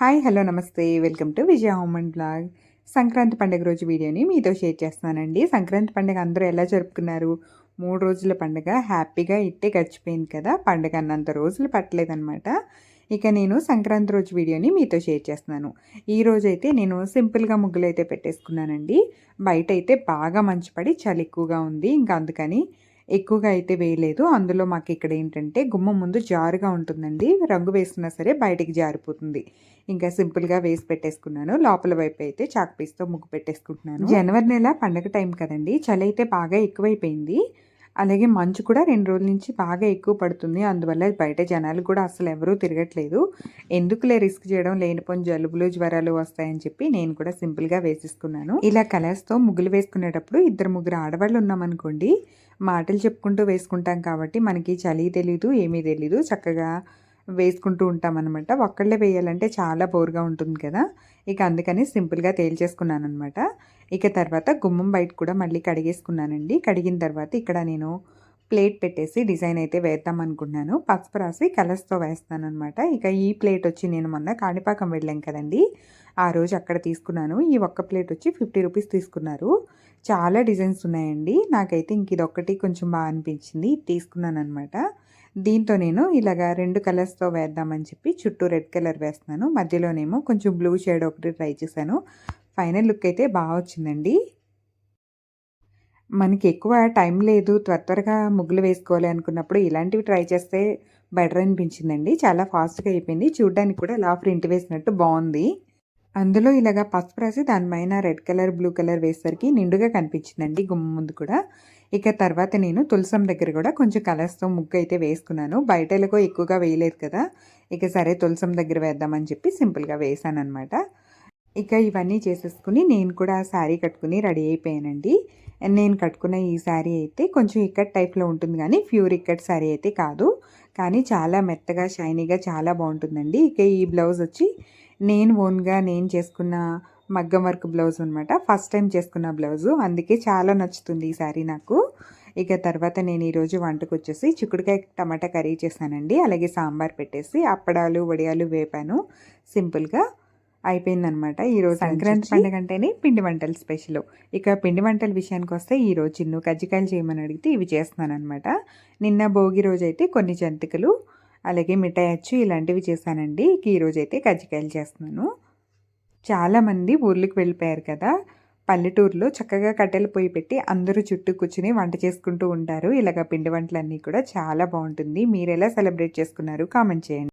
Hi hello నమస్తే. Welcome to Vijaya home and blog. Sankranti పండుగ రోజు వీడియోని మీతో షేర్ చేస్తున్నానండి సంక్రాంతి పండుగ అందరూ ఎలా జరుపుకున్నారు? మూడు రోజుల పండుగ హ్యాపీగా ఇట్టే గడిచిపోయింది కదా. పండుగ అన్నంత రోజులు పట్టలేదనమాట ఇక నేను సంక్రాంతి రోజు వీడియోని మీతో షేర్ చేస్తున్నాను. ఈ రోజైతే అయితే నేను సింపుల్గా ముగ్గులు అయితే పెట్టేసుకున్నానండి. బయట అయితే బాగా మంచు పడి చలి ఎక్కువగా ఉంది. ఇంకా అందుకని ఎక్కువగా అయితే వేయలేదు. అందులో మాకు ఇక్కడ ఏంటంటే గుమ్మం ముందు జారుగా ఉంటుందండి. రంగు వేసినా సరే బయటికి జారిపోతుంది. ఇంకా సింపుల్గా వేసి పెట్టేసుకున్నాను. లోపల వైపు అయితే చాక్ పీస్తో ముగ్గు పెట్టేసుకుంటున్నాను. జనవరి నెల పండగ టైం కదండి. చలి అయితే బాగా ఎక్కువైపోయింది. అలాగే మంచు కూడా రెండు రోజుల నుంచి బాగా ఎక్కువ పడుతుంది. అందువల్ల బయట జనాలు కూడా అసలు ఎవరూ తిరగట్లేదు. ఎందుకులే రిస్క్ చేయడం లేనిపోని జలుబులు జ్వరాలు వస్తాయని చెప్పి నేను కూడా సింపుల్గా వేసేసుకున్నాను. ఇలా కలర్స్తో ముగ్గులు వేసుకునేటప్పుడు ఇద్దరు ముగ్గురు ఆడవాళ్ళు ఉన్నామనుకోండి మాటలు చెప్పుకుంటూ వేసుకుంటాం కాబట్టి మనకి చలి తెలీదు ఏమీ తెలీదు. చక్కగా వేసుకుంటూ ఉంటామన్నమాట. ఒక్కళ్ళే వేయాలంటే చాలా బోర్గా ఉంటుంది కదా. ఇక అందుకని సింపుల్గా తేల్చేసుకున్నాను అనమాట ఇక తర్వాత గుమ్మం బయట కూడా మళ్ళీ కడిగేసుకున్నానండి. కడిగిన తర్వాత ఇక్కడ నేను ప్లేట్ పెట్టేసి డిజైన్ అయితే వేద్దాం అనుకున్నాను పసుపు రాసి కలర్స్తో వేస్తాను అనమాట ఇక ఈ ప్లేట్ వచ్చి నేను మొన్న కాణిపాకం వెళ్ళాం కదండి. ఆ రోజు అక్కడ తీసుకున్నాను. ఈ ఒక్క ప్లేట్ వచ్చి ఫిఫ్టీ రూపీస్ తీసుకున్నారు. చాలా డిజైన్స్ ఉన్నాయండి. నాకైతే ఇంక ఇది ఒక్కటి కొంచెం బాగా అనిపించింది. తీసుకున్నాను అనమాట దీంతో నేను ఇలాగా రెండు కలర్స్తో వేద్దామని చెప్పి చుట్టూ రెడ్ కలర్ వేస్తున్నాను. మధ్యలోనేమో కొంచెం బ్లూ షేడ్ ఒకటి ట్రై చేశాను. ఫైనల్ లుక్ అయితే బాగా వచ్చిందండి. మనకి ఎక్కువ టైం లేదు. త్వర త్వరగా ముగ్గులు వేసుకోవాలి అనుకున్నప్పుడు ఇలాంటివి ట్రై చేస్తే బెటర్ అనిపించిందండి. చాలా ఫాస్ట్గా అయిపోయింది. చూడ్డానికి కూడా లా ప్రింట్ వేసినట్టు బాగుంది. అందులో ఇలాగా పసుపు రాసి దానిపైన రెడ్ కలర్ బ్లూ కలర్ వేసరికి నిండుగా కనిపించిందండి గుమ్మ ముందు కూడా. ఇక తర్వాత నేను తులసం దగ్గర కూడా కొంచెం కలర్స్తో ముగ్గు అయితే వేసుకున్నాను. బయటలకు ఎక్కువగా వేయలేదు కదా. ఇక సరే తులసం దగ్గర వేద్దామని చెప్పి సింపుల్గా వేసాను అనమాట ఇక ఇవన్నీ చేసేసుకుని నేను కూడా శారీ కట్టుకుని రెడీ అయిపోయానండి. నేను కట్టుకున్న ఈ శారీ అయితే కొంచెం ఇక్కట్ టైప్లో ఉంటుంది కానీ ప్యూర్ ఇక్కట్ శారీ అయితే కాదు. కానీ చాలా మెత్తగా షైనీగా చాలా బాగుంటుందండి. ఇక ఈ బ్లౌజ్ వచ్చి నేను ఓన్గా నేను చేసుకున్న మగ్గం వర్క్ బ్లౌజ్ అనమాట ఫస్ట్ టైం చేసుకున్న బ్లౌజు. అందుకే చాలా నచ్చుతుంది ఈ శారీ నాకు. ఇక తర్వాత నేను ఈరోజు వంటకు వచ్చేసి చిక్కుడుకాయ టమాటా కర్రీ చేశానండి. అలాగే సాంబార్ పెట్టేసి అప్పడాలు వడియాలు వేపాను. సింపుల్గా అయిపోయిందనమాట ఈరోజు సంక్రాంతి? పండుగ అంటేనే పిండి వంటలు స్పెషల్. ఇక పిండి వంటల విషయానికి వస్తే ఈరోజు చిన్ను కజ్జికాయలు చేయమని అడిగితే ఇవి చేస్తున్నాను అనమాట నిన్న భోగి రోజు అయితే కొన్ని జంతికలు అలాగే మిఠాయి అచ్చు ఇలాంటివి చేశానండి. ఇక ఈరోజు అయితే కజ్జికాయలు చేస్తున్నాను. చాలామంది ఊర్లకు వెళ్ళిపోయారు కదా పల్లెటూరులో చక్కగా కట్టెలు పొయ్యి పెట్టి అందరూ చుట్టూ కూర్చుని వంట చేసుకుంటూ ఉంటారు. ఇలాగ పిండి వంటలన్నీ కూడా చాలా బాగుంటుంది. మీరు ఎలా సెలబ్రేట్ చేసుకున్నారు కామెంట్ చేయండి.